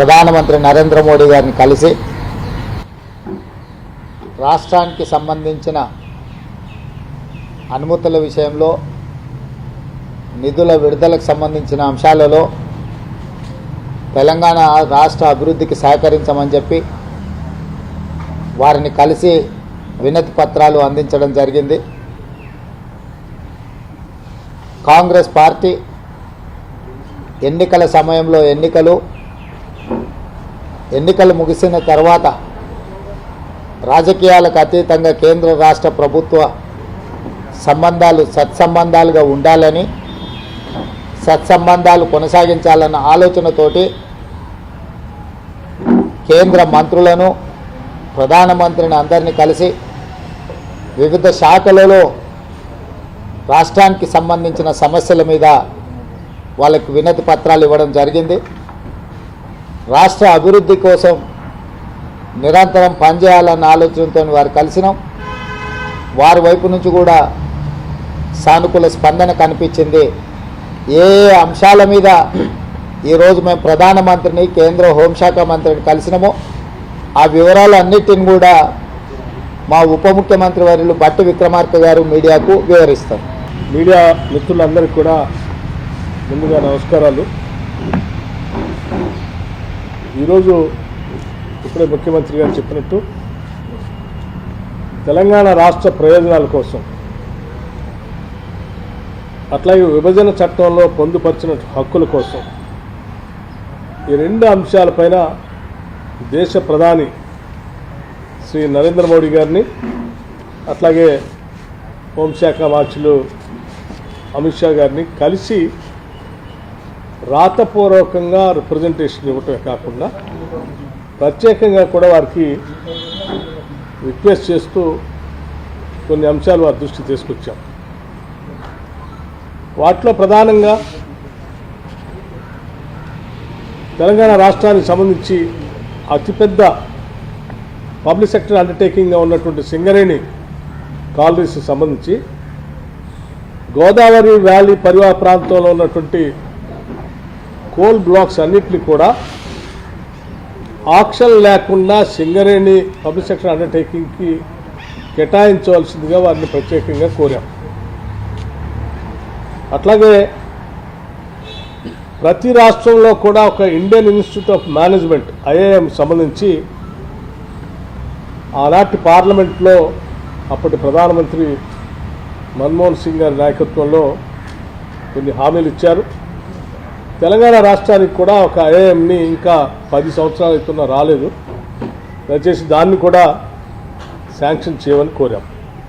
ప్రధానమంత్రి నరేంద్ర మోడీ గారిని కలిసి రాష్ట్రానికి సంబంధించిన అనుమతుల విషయంలో నిధుల విడుదలకు సంబంధించిన అంశాలలో తెలంగాణ రాష్ట్ర అభివృద్ధికి సహకరించమని చెప్పి వారిని కలిసి వినతి పత్రాలు అందించడం జరిగింది. కాంగ్రెస్ పార్టీ ఎన్నికల సమయంలో ఎన్నికలు ఎన్నికలు ముగిసిన తర్వాత రాజకీయాలకు అతీతంగా కేంద్ర రాష్ట్ర ప్రభుత్వ సంబంధాలు సత్సంబంధాలుగా ఉండాలని సత్సంబంధాలు కొనసాగించాలన్న ఆలోచనతోటి కేంద్ర మంత్రులను ప్రధానమంత్రిని అందరినీ కలిసి వివిధ శాఖలలో రాష్ట్రానికి సంబంధించిన సమస్యల మీద వాళ్ళకి వినతి పత్రాలు ఇవ్వడం జరిగింది. రాష్ట్ర అభివృద్ధి కోసం నిరంతరం పనిచేయాలన్న ఆలోచనతో వారు కలిసినాం. వారి వైపు నుంచి కూడా సానుకూల స్పందన కనిపించింది. ఏ ఏ అంశాల మీద ఈరోజు మేము ప్రధానమంత్రిని కేంద్ర హోంశాఖ మంత్రిని కలిసినామో ఆ వివరాలన్నిటిని కూడా మా ఉప ముఖ్యమంత్రి వర్యులు బట్టి విక్రమార్క గారు మీడియాకు వివరిస్తారు. మీడియా మిత్రులందరికీ కూడా ముందుగా నమస్కారాలు. ఈరోజు ఇప్పుడే ముఖ్యమంత్రి గారు చెప్పినట్టు తెలంగాణ రాష్ట్ర ప్రయోజనాల కోసం అట్లాగే విభజన చట్టంలో పొందుపరిచిన హక్కుల కోసం ఈ రెండు అంశాలపైన దేశ ప్రధాని శ్రీ నరేంద్ర మోడీ గారిని అట్లాగే హోంశాఖ మార్చులు అమిత్ షా గారిని కలిసి రాతపూర్వకంగా రిప్రజెంటేషన్ ఇవ్వటమే కాకుండా ప్రత్యేకంగా కూడా వారికి రిక్వెస్ట్ చేస్తూ కొన్ని అంశాలు వారి దృష్టి తీసుకొచ్చాం. వాటిలో ప్రధానంగా తెలంగాణ రాష్ట్రానికి సంబంధించి అతిపెద్ద పబ్లిక్ సెక్టర్ అండర్టేకింగ్గా ఉన్నటువంటి సింగరేణి కాలనీస్కి సంబంధించి గోదావరి వ్యాలీ పరివాహ ప్రాంతంలో ఉన్నటువంటి కోల్ బ్లాక్స్ అన్నింటినీ కూడా ఆక్షన్ లేకుండా సింగరేణి పబ్లిక్ సెక్టర్ అండర్టేకింగ్కి కేటాయించవలసిందిగా వారిని ప్రత్యేకంగా కోరాం. అట్లాగే ప్రతి రాష్ట్రంలో కూడా ఒక Indian Institute of Management IIM సంబంధించి ఆనాటి పార్లమెంట్లో అప్పటి ప్రధానమంత్రి మన్మోహన్ సింగ్ గారి నాయకత్వంలో కొన్ని హామీలు ఇచ్చారు. తెలంగాణ రాష్ట్రానికి కూడా ఒక ఐఏఎంని ఇంకా పది సంవత్సరాలు అవుతున్నా రాలేదు. దయచేసి దాన్ని కూడా శాంక్షన్ చేయమని కోరాం.